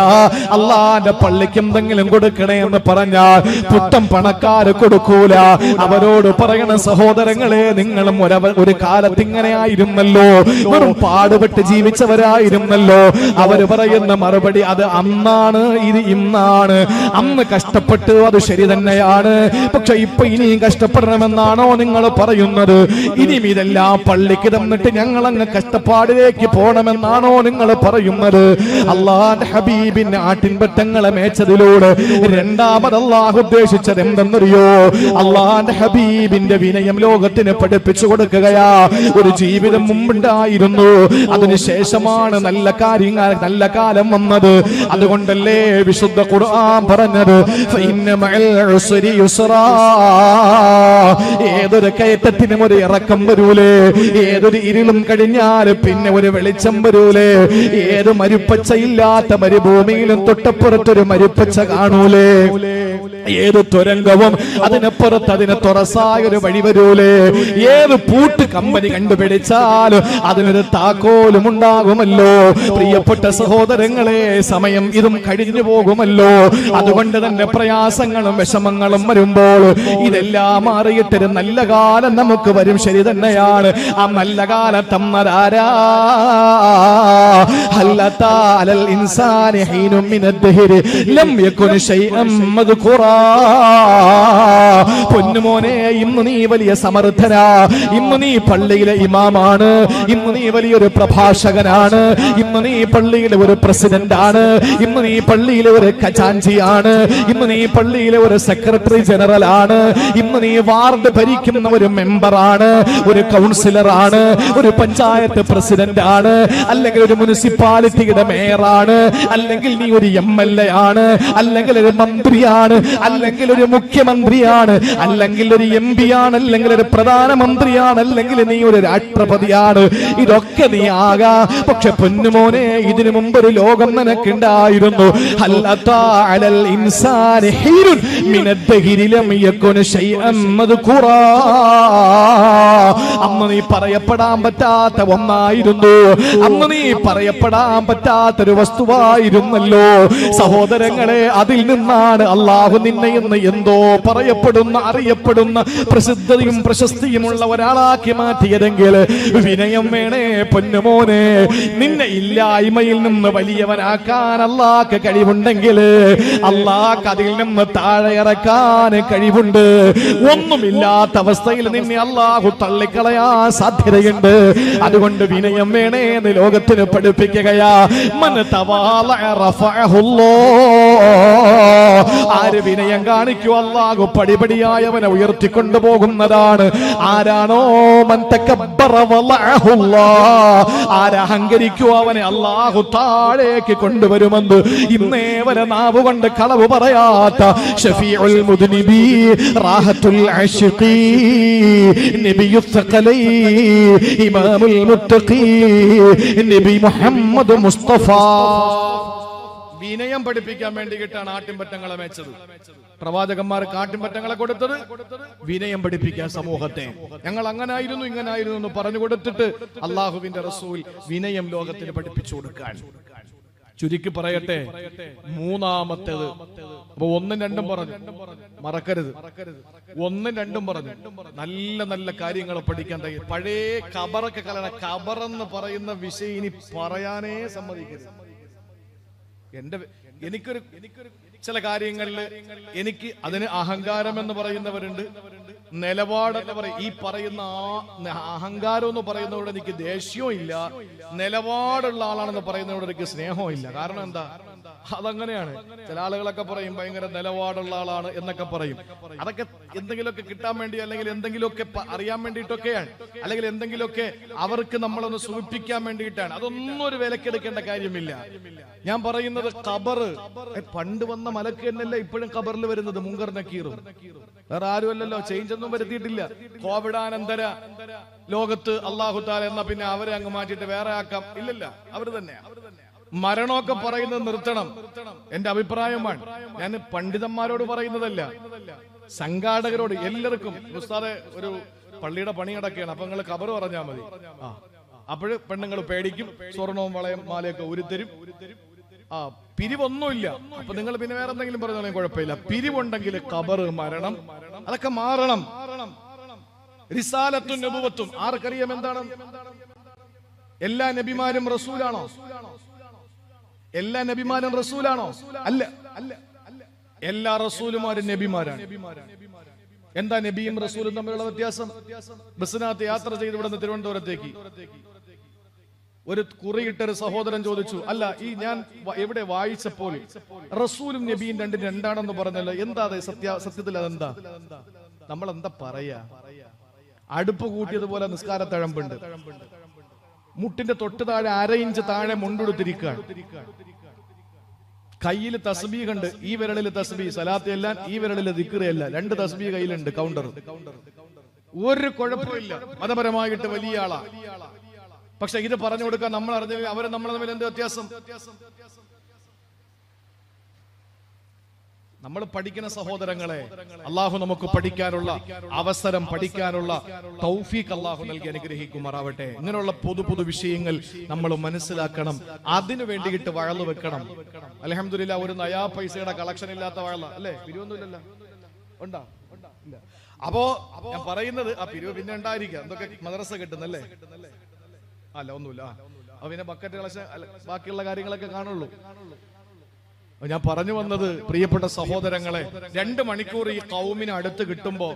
A: അള്ളാന്റെ പള്ളിക്ക് എന്തെങ്കിലും കൊടുക്കണേ എന്ന് പറഞ്ഞാൽ പുത്തം പണക്കാര് കൊടുക്കൂല. അവരോട് പറയണ സഹോദരങ്ങളെ നിങ്ങളും ഒരു കാലത്ത് ഇങ്ങനെ ആയിരുന്നല്ലോ. വെറും പാടുപെട്ട് ജീവിച്ചവരായിരുന്നല്ലോ. അവർ പറയുന്ന മറുപടി അത് അന്നാണ് ഇത് ഇന്നാണ്. അന്ന് കഷ്ടപ്പെട്ടു അത് ശരി തന്നെയാണ്. പക്ഷെ ഇപ്പൊ ഇനിയും കഷ്ടപ്പെടണമെന്നാണോ നിങ്ങൾ പറയുന്നത്? ഇനിയും ഇതെല്ലാം പള്ളിക്ക് തന്നിട്ട് ഞങ്ങൾ അങ്ങ് കഷ്ടപ്പാടിലേക്ക് പോണമെന്നാണോ നിങ്ങൾ പറയുന്നത്? അള്ളാന്റെ ഹബീബിന്റെ ആട്ടിൻപറ്റങ്ങളെ മേച്ചതിലൂടെ രണ്ടാമത് അള്ളാഹ് ഉദ്ദേശിച്ചത് എന്തെന്നറിയോ? അള്ളാന്റെ ഹബീബിന്റെ വിനയം ലോകത്തിന് പഠിപ്പിച്ചു കൊടുക്കുകയാ. ഒരു ജീവിതം മുമ്പുണ്ടായിരുന്നു. അതിനുശേഷമാണ് നല്ല കാര്യങ്ങൾ നല്ല കാലം വന്നത്. അതുകൊണ്ടല്ലേ വിശുദ്ധ ഖുർആൻ പറഞ്ഞത്. ഏതൊരു കയറ്റത്തിനും ഒരു ഇറക്കം വരൂലേ. ഏതൊരു ഇരുളും കഴിഞ്ഞാൽ പിന്നെ ഒരു വെളിച്ചം വരൂലേ ഏത് മരുപ്പച്ച ഇല്ലാത്ത മരുഭൂമിയിലും തൊട്ടപ്പുറത്തൊരു മരുപ്പച്ച കാണൂലേ? ഏത് തുരങ്കവും അതിനപ്പുറത്ത് അതിന് തുറസായ ഒരു വഴി വരൂലേ? ഏത് പൂട്ട് കമ്പനി കണ്ടുപിടിച്ചാലും അതിനൊരു താക്കോലും ഉണ്ടാകുമല്ലോ? പ്രിയപ്പെട്ട സഹോദരങ്ങളെ സമയം ഇതും കഴിഞ്ഞു പോകുമല്ലോ. അതുകൊണ്ട് തന്നെ പ്രയാസങ്ങളും വിഷമങ്ങളും വരുമ്പോൾ ഇതെല്ലാം മാറിയിട്ടൊരു നല്ല കാലം നമുക്ക് വരും. ശരി തന്നെയാണ്. ആ നല്ല هل أتى على الإنسان حين من الدهر؟ لم يكن شيئا مذكورا. പൊന്നുമോനെ ഇന്ന് നീ വലിയ സമർത്ഥനാ. ഇന്ന് നീ പള്ളിയിലെ ഇമാമാണ്. ഇന്ന് നീ വലിയൊരു പ്രഭാഷകനാണ്. ഇന്ന് നീ പള്ളിയിലെ ഒരു പ്രസിഡന്റ് ആണ് ഇന്ന് നീ പള്ളിയിലെ ഒരു ഖജാൻജിയാണ്. ഇന്ന് നീ പള്ളിയിലെ ഒരു സെക്രട്ടറി ജനറൽ ആണ് ഇന്ന് നീ വാർഡ് ഭരിക്കുന്ന ഒരു മെമ്പറാണ്. ഒരു കൗൺസിലർ ആണ് ഒരു പഞ്ചായത്ത് പ്രസിഡന്റ് ആണ് അല്ലെങ്കിൽ ഒരു മുനിസിപ്പാലിറ്റിയുടെ മേയറാണ്. അല്ലെങ്കിൽ നീ ഒരു എം എൽ എ ആണ്. അല്ലെങ്കിൽ ഒരു മന്ത്രിയാണ്. അല്ലെങ്കിൽ ഒരു മുഖ്യമന്ത്രിയാണ്. അല്ലെങ്കിൽ ഒരു എം പി ആണ് അല്ലെങ്കിൽ ഒരു പ്രധാനമന്ത്രിയാണ് അല്ലെങ്കിൽ നീ ഒരു രാഷ്ട്രപതിയാണ്. ഇതൊക്കെ നീ ആകാ. പക്ഷെ പൊന്നുമോനെ ഇതിനു മുമ്പ് ഒരു ലോകം നിനക്കുണ്ടായിരുന്നു. അന്ന് നീ പറയപ്പെടാൻ പറ്റാത്ത ഒന്നായിരുന്നു. അന്ന് നീ പറയപ്പെടാൻ പറ്റാത്തൊരു വസ്തുവായിരുന്നല്ലോ. സഹോദരങ്ങളെ അതിൽ നിന്നാണ് അള്ളാഹു നിന്നെ എന്ന് എന്തോ പറയപ്പെടുന്നു ഭയപ്പെടുന്ന അറിയപ്പെടുന്ന പ്രസിദ്ധതയും പ്രശസ്തിയുമുള്ള ഒരാളാക്കി മാറ്റിയതെങ്കിൽ വിനയം വേണേ പൊന്നുമോനെ. നിന്നെ ഇല്ലായ്മയിൽ നിന്ന് വലിയവനാക്കാൻ അള്ളാക്ക് കഴിവുണ്ടെങ്കിൽ അള്ളാക്ക് അതിൽ നിന്ന് താഴെ ഇറക്കാൻ കഴിവുണ്ട്. ഒന്നുമില്ലാത്ത അവസ്ഥയിൽ നിന്നെ അള്ളാഹു തള്ളിക്കളയാൻ സാധ്യതയുണ്ട്. അതുകൊണ്ട് വിനയം വേണേ എന്ന് ലോകത്തിന് പഠിപ്പിക്കുകയാ. മന തവാല ആര് വിനയം കാണിക്കൂ അള്ളാഹു പടിയായി അവനെ ഉയർത്തിക്കൊണ്ടുപോകുന്നതാണ്. ആരാണോ? ആരഹങ്കരിക്കോ അവനെ? അള്ളാഹു താഴേക്ക് കൊണ്ടുവരുമെന്ന് ഇന്നേ വരെ നാവ് കൊണ്ട് കളവ് പറയാത്ത ഷഫീഉൽ മുദ്നിബി റാഹത്തുൽ ഇമാമുൽ നബി മുസ്തഫ. വിനയം പഠിപ്പിക്കാൻ വേണ്ടിയിട്ടാണ് ആട്ടിൻപറ്റങ്ങളെ മേച്ചത്. പ്രവാചകന്മാർ കാട്ടിൻപറ്റങ്ങളെ കൊടുത്തത് വിനയം പഠിപ്പിക്കാൻ സമൂഹത്തെ. ഞങ്ങൾ അങ്ങനായിരുന്നു ഇങ്ങനായിരുന്നു എന്ന് പറഞ്ഞു കൊടുത്തിട്ട് അള്ളാഹുവിന്റെ റസൂൽ വിനയം ലോകത്തിന് പഠിപ്പിച്ചു കൊടുക്കാൻ. ചുരുക്കി പറയട്ടെ മൂന്നാമത്തേത്. അപ്പൊ ഒന്നും രണ്ടും പറഞ്ഞു. മറക്കരുത്. ഒന്നും രണ്ടും പറഞ്ഞു. നല്ല നല്ല കാര്യങ്ങൾ പഠിക്കാൻ തയ്യ. പഴയ കബറൊക്കെ കലണ കബറെന്ന് പറയുന്ന വിഷയം ഇനി പറയാനേ സമ്മതിക്കരുത്. എന്റെ എനിക്കൊരു എനിക്കൊരു ചില കാര്യങ്ങളിൽ എനിക്ക് അതിന് അഹങ്കാരം എന്ന് പറയുന്നവരുണ്ട്. നിലപാട് എന്ന് പറയും. ഈ പറയുന്ന ആ അഹങ്കാരം എന്ന് പറയുന്നവരോട് എനിക്ക് ദേഷ്യവും ഇല്ല. നിലപാടുള്ള ആളാണെന്ന് പറയുന്നവരോട് എനിക്ക് സ്നേഹവും ഇല്ല. കാരണം എന്താ? അതങ്ങനെയാണ്. ചില ആളുകളൊക്കെ പറയും ഭയങ്കര നിലപാടുള്ള ആളാണ് എന്നൊക്കെ പറയും. അതൊക്കെ എന്തെങ്കിലുമൊക്കെ കിട്ടാൻ വേണ്ടി അല്ലെങ്കിൽ എന്തെങ്കിലുമൊക്കെ അറിയാൻ വേണ്ടിയിട്ടൊക്കെയാണ്. അല്ലെങ്കിൽ എന്തെങ്കിലുമൊക്കെ അവർക്ക് നമ്മളൊന്ന് സൂചിപ്പിക്കാൻ വേണ്ടിയിട്ടാണ്. അതൊന്നും ഒരു വിലക്കെടുക്കേണ്ട കാര്യമില്ല. ഞാൻ പറയുന്നത് ഖബർ പണ്ട് വന്ന മലക്ക് തന്നെയല്ല ഇപ്പോഴും ഖബറിൽ വരുന്നത് മുങ്കർ നക്കീറും. വേറെ ആരുമല്ലല്ലോ ചേഞ്ച് ഒന്നും വരുത്തിയിട്ടില്ല. കോവിഡാനന്തര ലോകത്ത് അള്ളാഹു താല എന്നാ പിന്നെ അവരെ അങ്ങ് മാറ്റിയിട്ട് വേറെ ആക്കാം. ഇല്ലല്ല അവർ തന്നെയാ. മരണമൊക്കെ പറയുന്നത് നിർത്തണം. എന്റെ അഭിപ്രായമാണ് ഞാൻ പണ്ഡിതന്മാരോട് പറയുന്നതല്ല. സംഘാടകരോട് എല്ലാവർക്കും ഉസ്താദെ ഒരു പള്ളിയുടെ പണി നടക്കുകയാണ്. അപ്പൊ നിങ്ങൾ കബറ് പറഞ്ഞാൽ മതി. ആ. അപ്പോഴ് പെണ്ണുങ്ങൾ പേടിക്കും സ്വർണവും വളയും മാലയൊക്കെ ഉരുത്തരും. ആ പിരിവൊന്നുമില്ല. അപ്പൊ നിങ്ങൾ പിന്നെ വേറെ എന്തെങ്കിലും പറഞ്ഞാലും കുഴപ്പമില്ല. പിരിവുണ്ടെങ്കിൽ കബറ് മരണം. അതൊക്കെ മാറണം. റിസാലത്തും നബുവത്തും. ആർക്കറിയാം എന്താണ്? എല്ലാ നബിമാരും റസൂലാണോ? എല്ലാ നബിമാരും റസൂലാണോ? അല്ല. അല്ല എല്ലാ റസൂലുമാരും നബിമാരാണ്. എന്താ നബിയും റസൂലും തമ്മിലുള്ള വ്യത്യാസം? ബസ്സിനകത്ത് യാത്ര ചെയ്ത് ഇവിടെ നിന്ന് തിരുവനന്തപുരത്തേക്ക്. ഒരു കുറിയിട്ടൊരു സഹോദരൻ ചോദിച്ചു അല്ല ഈ ഞാൻ എവിടെ വായിച്ചപ്പോൾ റസൂലും നബിയും രണ്ടും രണ്ടാണെന്ന് പറഞ്ഞല്ലോ? എന്താ അതെ? സത്യ സത്യത്തിൽ അതെന്താ? നമ്മൾ എന്താ പറയാ? അടുപ്പ് കൂട്ടിയതുപോലെ നിസ്കാരത്തഴമ്പുണ്ട്. മുട്ടിന്റെ തൊട്ട് താഴെ അര ഇഞ്ച് താഴെ മുണ്ടെടുത്തിരിക്കുകയാണ്. കയ്യിൽ തസ്ബീ കണ്ട് ഈ വിരളിൽ തസ്ബീ സലാത്ത് ഈ വിരളിൽ ദിക്റയല്ല രണ്ട് തസ്ബീ കയ്യിലുണ്ട് കൗണ്ടർ ഒരു കുഴപ്പമില്ല മതപരമായിട്ട് വലിയ ആളാ. പക്ഷെ ഇത് പറഞ്ഞു കൊടുക്കാൻ നമ്മൾ അറിഞ്ഞ അവരെ നമ്മളെ തമ്മിൽ എന്ത് വ്യത്യാസം. നമ്മൾ പഠിക്കുന്ന സഹോദരങ്ങളെ അള്ളാഹു നമുക്ക് പഠിക്കാനുള്ള അവസരം പഠിക്കാനുള്ള തൗഫീഖ് അള്ളാഹു നൽകി അനുഗ്രഹിക്കുമാറാവട്ടെ. ഇങ്ങനെയുള്ള പൊതു പൊതു വിഷയങ്ങൾ നമ്മൾ മനസ്സിലാക്കണം. അതിനു വേണ്ടിയിട്ട് വഴൽ വെക്കണം. അലഹമില്ല ഒരു നയാ പൈസയുടെ കളക്ഷൻ ഇല്ലാത്ത വഴല അല്ലേ? പിരിവൊന്നുമില്ലല്ലോ. ഉണ്ടോ? അപ്പോ ഞാൻ പറയുന്നത് ആ പിരിവ് പിന്നെ ഉണ്ടായിരിക്കാം. എന്തൊക്കെ മദ്രസ കിട്ടുന്നല്ലേ അല്ല? ഒന്നുമില്ല. അപ്പൊ പിന്നെ ബക്കറ്റ് കളക്ഷൻ ബാക്കിയുള്ള കാര്യങ്ങളൊക്കെ കാണുള്ളൂ. ഞാൻ പറഞ്ഞു വന്നത് പ്രിയപ്പെട്ട സഹോദരങ്ങളെ രണ്ട് മണിക്കൂർ ഈ കൗമിന് അടുത്ത് കിട്ടുമ്പോ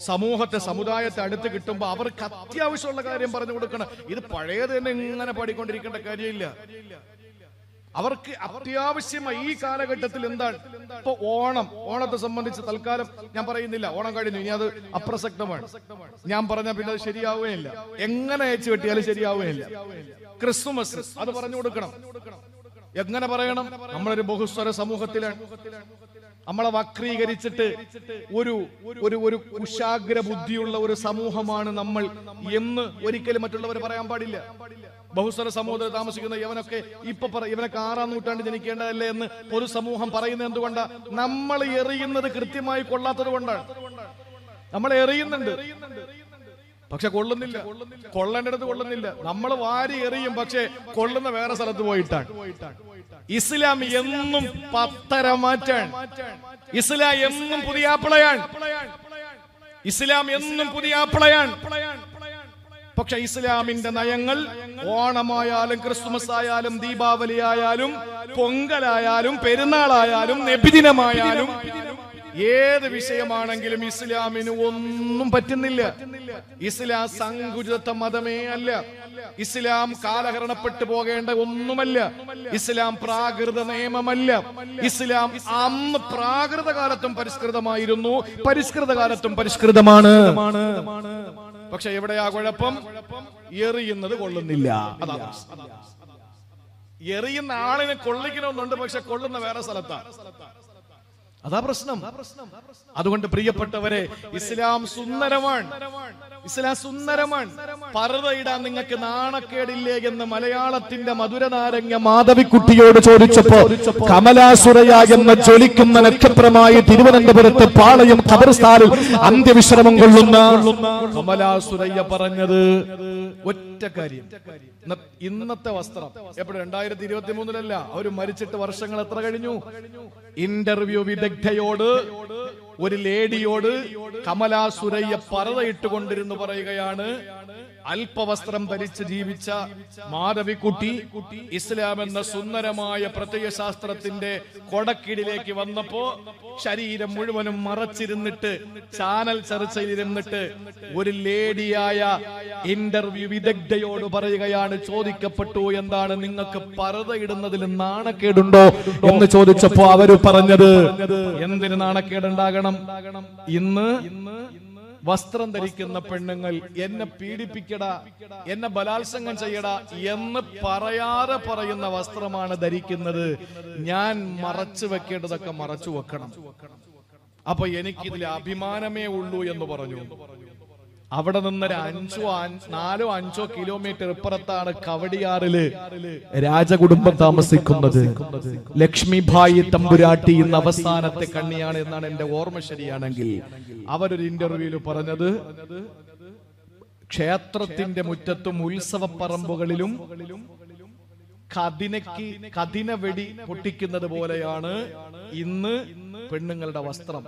A: സമൂഹത്തെ സമുദായത്തെ അടുത്ത് കിട്ടുമ്പോ അവർക്ക് അത്യാവശ്യമുള്ള കാര്യം പറഞ്ഞു കൊടുക്കണം. ഇത് പഴയത് തന്നെ ഇങ്ങനെ പാടിക്കൊണ്ടിരിക്കേണ്ട കാര്യമില്ല. അവർക്ക് അത്യാവശ്യമായി ഈ കാലഘട്ടത്തിൽ എന്താണ്? ഇപ്പൊ ഓണം ഓണത്തെ സംബന്ധിച്ച് തൽക്കാലം ഞാൻ പറയുന്നില്ല. ഓണം കഴിഞ്ഞു ഇനി അത് അപ്രസക്തമാണ്. ഞാൻ പറഞ്ഞ പിന്നെ അത് ശരിയാവുകയില്ല. എങ്ങനെ അയച്ചു വെട്ടിയാലും ശരിയാവുകയില്ല. ക്രിസ്മസ് അത് പറഞ്ഞു കൊടുക്കണം. എങ്ങനെ പറയണം? നമ്മളൊരു ബഹുസ്വര സമൂഹത്തിലാണ്. നമ്മളെ വക്രീകരിച്ചിട്ട് ഒരു ഒരു ഒരു കുശാഗ്ര ബുദ്ധിയുള്ള ഒരു സമൂഹമാണ് നമ്മൾ എന്ന് ഒരിക്കലും മറ്റുള്ളവർ പറയാൻ പാടില്ല. ബഹുസ്വര സമൂഹത്തിൽ താമസിക്കുന്ന ഇവനൊക്കെ ഇപ്പൊ ഇവനൊക്കെ ആറാം നൂറ്റാണ്ട് ജനിക്കേണ്ടതല്ലേ എന്ന് ഒരു സമൂഹം പറയുന്നത് എന്തുകൊണ്ടാ? നമ്മൾ എറിയുന്നത് കൃത്യമായി കൊള്ളാത്തത് കൊണ്ടാണ്. നമ്മൾ എറിയുന്നുണ്ട്. പക്ഷെ കൊള്ളുന്നില്ല. കൊള്ളേണ്ടത് കൊള്ളുന്നില്ല. നമ്മൾ വാരി എറിയും പക്ഷെ കൊള്ളുന്ന വേറെ സ്ഥലത്ത് പോയിട്ടാണ്. ഇസ്ലാം എന്നും പത്തര മാറ്റാണ് ഇസ്ലാം എന്നും പുതിയ ആപ്പിളയാണ് ഇസ്ലാം എന്നും പുതിയ ആപ്പിളയാണ് പക്ഷെ ഇസ്ലാമിന്റെ നയങ്ങൾ ഓണമായാലും ക്രിസ്മസ് ആയാലും ദീപാവലി ആയാലും പൊങ്കലായാലും പെരുന്നാളായാലും നബിദിനമായാലും ഏത് വിഷയമാണെങ്കിലും ഇസ്ലാമിന് ഒന്നും പറ്റുന്നില്ല. ഇസ്ലാം സങ്കുചിത മതമേ അല്ല. ഇസ്ലാം കാലഹരണപ്പെട്ടു പോകേണ്ട ഒന്നുമല്ല. ഇസ്ലാം പ്രാകൃത നിയമമല്ല. ഇസ്ലാം അന്ന് പ്രാകൃത കാലത്തും പരിഷ്കൃതമായിരുന്നു. പരിഷ്കൃത കാലത്തും പരിഷ്കൃതമാണ്. പക്ഷെ എവിടെയാ കുഴപ്പം? എറിയുന്നത് കൊള്ളുന്നില്ല. എറിയുന്ന ആളിനെ കൊള്ളിക്കണമെന്നുണ്ട് പക്ഷെ കൊള്ളുന്ന വേറെ സ്ഥലത്താണ് അതാ പ്രശ്നം. അതുകൊണ്ട് പ്രിയപ്പെട്ടവരെ ഇസ്ലാം സുന്ദരമാണ്. ഇസ്ലാം സുന്ദരമാണ്. പർദ്ദയിടാൻ നിങ്ങൾക്ക് നാണക്കേടില്ലേ എന്ന് മലയാളത്തിന്റെ മധുരനാരങ്ങ മാധവിക്കുട്ടിയോട് ചോദിച്ചപ്പോ കമലാസുരയ എന്ന ജ്വലിക്കുന്ന നക്ഷത്രമായി തിരുവനന്തപുരത്ത് പാളയം ഖബർസ്ഥാനിൽ അന്ത്യവിശ്രമം കൊള്ളുന്ന കമലാസുരയ്യ പറഞ്ഞത് ഒറ്റ കാര്യം. ഇന്നത്തെ വസ്ത്രം. എപ്പോഴും രണ്ടായിരത്തി ഇരുപത്തി മൂന്നിലല്ല അവർ മരിച്ചിട്ട് വർഷങ്ങൾ എത്ര കഴിഞ്ഞു? ഇന്റർവ്യൂ വിദഗ്ധയോട് ഒരു ലേഡിയോട് കമലാ സുരയ്യ പറതയിട്ടുകൊണ്ടിരുന്നു പറയുകയാണ്. അല്പവസ്ത്രം ധരിച്ച് ജീവിച്ച മാധവിക്കുട്ടി ഇസ്ലാം എന്ന സുന്ദരമായ പ്രത്യയശാസ്ത്രത്തിന്റെ കൊടക്കിടിലേക്ക് വന്നപ്പോ ശരീരം മുഴുവനും മറച്ചിരുന്നിട്ട് ചാനൽ ചർച്ചയിലിരുന്നിട്ട് ഒരു ലേഡിയായ ഇന്റർവ്യൂ വിദഗ്ധയോട് പറയുകയാണ് ചോദിക്കപ്പെട്ടു എന്താണ് നിങ്ങൾക്ക് പറതയിടുന്നതിൽ നാണക്കേടുണ്ടോ? എന്ന് ചോദിച്ചപ്പോ അവർ പറഞ്ഞത് എന്തിന് നാണക്കേടുണ്ടാകണം? ഇന്ന് വസ്ത്രം ധരിക്കുന്ന പെണ്ണുങ്ങൾ എന്നെ പീഡിപ്പിക്കടാ എന്നെ ബലാത്സംഗം ചെയ്യടാ എന്ന് പറയാതെ പറയുന്ന വസ്ത്രമാണ് ധരിക്കുന്നത്. ഞാൻ മറച്ചു വെക്കേണ്ടതൊക്കെ മറച്ചു വെക്കണം. അപ്പൊ എനിക്കിതിൽ അഭിമാനമേ ഉള്ളൂ എന്ന് പറഞ്ഞു. അവിടെ നിന്നൊരു അഞ്ചോ നാലോ അഞ്ചോ കിലോമീറ്റർ ഇപ്പുറത്താണ് കവടിയാറിൽ രാജകുടുംബം താമസിക്കുന്നത്. ലക്ഷ്മിഭായി തമ്പുരാട്ടി ഇന്ന് അവസാനത്തെ കണ്ണിയാണ് എന്നാണ് എന്റെ ഓർമ്മ ശരിയാണെങ്കിൽ. അവരൊരു ഇന്റർവ്യൂവിൽ പറഞ്ഞത് ക്ഷേത്രത്തിന്റെ മുറ്റത്തും ഉത്സവപ്പറമ്പുകളിലും കതിനക്ക് കതിന വെടി പൊട്ടിക്കുന്നത് പോലെയാണ് ഇന്ന് പെണ്ണുങ്ങളുടെ വസ്ത്രം.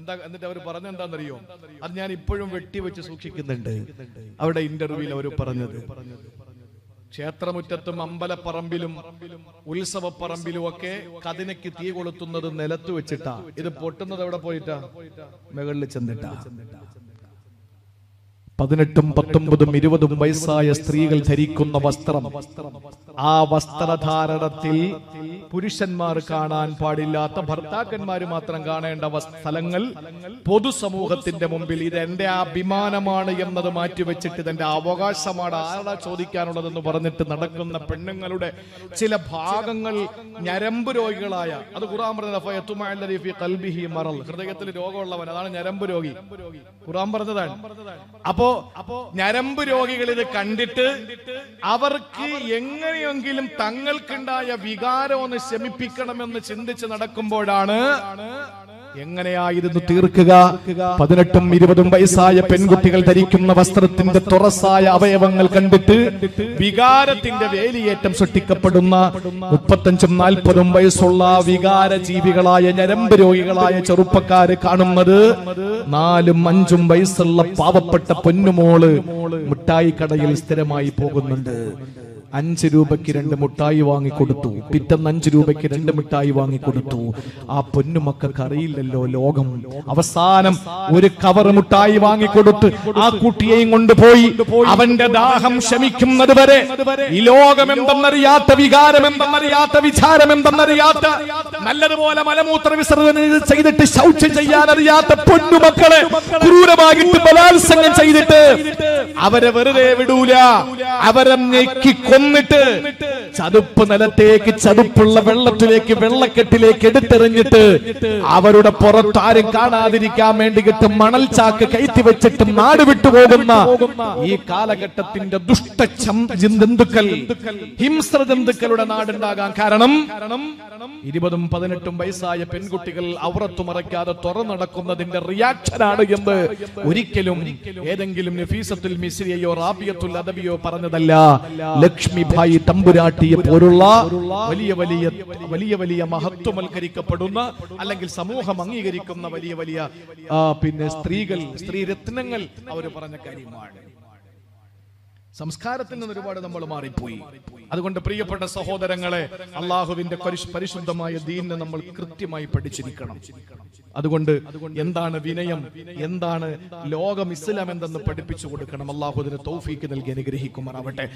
A: എന്താ എന്നിട്ട് അവർ പറഞ്ഞെന്താണെന്നറിയോ അത് ഞാൻ ഇപ്പോഴും വെട്ടിവെച്ച് സൂക്ഷിക്കുന്നുണ്ട്. അവിടെ ഇന്റർവ്യൂവിൽ അവർ പറഞ്ഞത്. ക്ഷേത്രമുറ്റത്തും അമ്പലപ്പറമ്പിലും ഉത്സവപ്പറമ്പിലും ഒക്കെ കതിനയ്ക്ക് തീ കൊളുത്തുന്നത് നിലത്ത് വെച്ചിട്ടാ. ഇത് പൊട്ടുന്നത് എവിടെ പോയിട്ടാ? മുകളിൽ ചെന്നിട്ടാ. പതിനെട്ടും പത്തൊമ്പതും ഇരുപതും വയസ്സായ സ്ത്രീകൾ ധരിക്കുന്ന വസ്ത്രം. ആ വസ്ത്രധാരണത്തിൽ പുരുഷന്മാർ കാണാൻ പാടില്ലാത്ത ഭർത്താക്കന്മാർ മാത്രം കാണേണ്ട സ്ഥലങ്ങൾ പൊതുസമൂഹത്തിന്റെ മുമ്പിൽ ഇത് എന്റെ അഭിമാനമാണ് എന്നത് മാറ്റിവെച്ചിട്ട് ഇതെന്റെ അവകാശമാണ്. ആരാ ചോദിക്കാനുള്ളതെന്ന് പറഞ്ഞിട്ട് നടക്കുന്ന പെണ്ണുങ്ങളുടെ ചില ഭാഗങ്ങൾ ഞരമ്പ് രോഗികളായ അത് ഖുറാൻ പറഞ്ഞത് ഹൃദയത്തിൽ രോഗമുള്ളവൻ. അതാണ് ഞരമ്പ് രോഗി. ഖുറാൻ പറഞ്ഞതാണ്. അപ്പോ ഞരമ്പ് രോഗികൾ ഇത് കണ്ടിട്ട് അവർക്ക് എങ്ങനെയെങ്കിലും തങ്ങൾക്കുണ്ടായ വികാരം ഒന്ന് ശമിപ്പിക്കണമെന്ന് ചിന്തിച്ച് നടക്കുമ്പോഴാണ് എങ്ങനെയായിരുന്നു തീർക്കുക? പതിനെട്ടും ഇരുപതും വയസ്സായ പെൺകുട്ടികൾ ധരിക്കുന്ന വസ്ത്രത്തിന്റെ തുറസായ അവയവങ്ങൾ കണ്ടിട്ട് വികാരത്തിന്റെ വേലിയേറ്റം സൃഷ്ടിക്കപ്പെടുന്ന മുപ്പത്തഞ്ചും നാൽപ്പതും വയസ്സുള്ള വികാര ജീവികളായ ഞരമ്പ് രോഗികളായ ചെറുപ്പക്കാര് കാണുന്നത് നാലും അഞ്ചും വയസ്സുള്ള പാവപ്പെട്ട പൊന്നുമോൾ മിഠായി കടയിൽ സ്ഥിരമായി പോകുന്നുണ്ട്. അഞ്ച് രൂപയ്ക്ക് രണ്ട് മിഠായി വാങ്ങിക്കൊടുത്തു പിറ്റം അഞ്ച് രൂപയ്ക്ക് രണ്ട് മിഠായി വാങ്ങിക്കൊടുത്തു ആ പൊന്നുമക്കൾക്ക് അറിയില്ലല്ലോ ലോകം. അവസാനം ഒരു കവർ മിഠായി വാങ്ങിക്കൊടുത്ത് ആ കുട്ടിയെയും കൊണ്ടുപോയി. അവന്റെ ദാഹം ശമിക്കുന്നത് വരെ ഈ ലോകം എന്തെന്നറിയാത്ത വികാരം എന്തെന്നറിയാത്ത വിചാരം എന്തെന്നറിയാത്ത നല്ലതുപോലെ മലമൂത്ര വിസർജനം ചെയ്തിട്ട് ശൗച്യം ചെയ്യാനറിയാത്ത പൊന്നുമക്കളെ ക്രൂരമായിട്ട് ബലാത്സംഗം ചെയ്തിട്ട് അവരെ വെറുതെ വിടൂല. അവരെ ഞെക്കി കൊന്നിട്ട് ചതുപ്പ് നിലത്തേക്ക് ചതുപ്പുള്ള വെള്ളത്തിലേക്ക് വെള്ളക്കെട്ടിലേക്ക് എടുത്തെറിഞ്ഞിട്ട് അവരുടെ പുറത്താരും കാണാതിരിക്കാൻ വേണ്ടിയിട്ട് മണൽ ചാക്ക് കയറ്റി വെച്ചിട്ട് നാട് വിട്ടുപോകുന്ന ഈ കാലഘട്ടത്തിന്റെ ദുഷ്ട ജന്തുക്കൾ ഹിംസ്ര ജന്തുക്കളുടെ നാടുണ്ടാകാൻ കാരണം ഇരുപതും പതിനെട്ടും വയസ്സായ പെൺകുട്ടികൾ അവറത്തു മറയ്ക്കാതെ തുറന്നടക്കുന്നതിന്റെ റിയാക്ഷനാണ് എന്ന് ഒരിക്കലും ഏതെങ്കിലും നഫീസത്തുൽ മിസ്രിയോ റാബിയത്തുൽ അദബിയോ പറഞ്ഞതല്ല. ലക്ഷ്മി ഭായി തമ്പുരാട്ടിയെ പോലുള്ള വലിയ വലിയ വലിയ വലിയ മഹത്വമൽക്കരിക്കപ്പെടുന്ന അല്ലെങ്കിൽ സമൂഹം അംഗീകരിക്കുന്ന വലിയ വലിയ പിന്നെ സ്ത്രീകൾ സ്ത്രീരത്നങ്ങൾ അവർ പറഞ്ഞ കാര്യമാണ്. സംസ്കാരത്തിൽ നിന്ന് ഒരുപാട് നമ്മൾ മാറിപ്പോയി. അതുകൊണ്ട് പ്രിയപ്പെട്ട സഹോദരങ്ങളെ അള്ളാഹുവിന്റെ പരിശുദ്ധമായ ദീനിനെ നമ്മൾ കൃത്യമായി പഠിച്ചിരിക്കണം. അതുകൊണ്ട് എന്താണ് വിനയം? എന്താണ് ലോകം ഇസ്ലാം എന്തെന്ന് പഠിപ്പിച്ചു കൊടുക്കണം? അള്ളാഹുദിന് തൗഫീക്ക് നൽകി അനുഗ്രഹിക്കുമാറാവട്ടെ.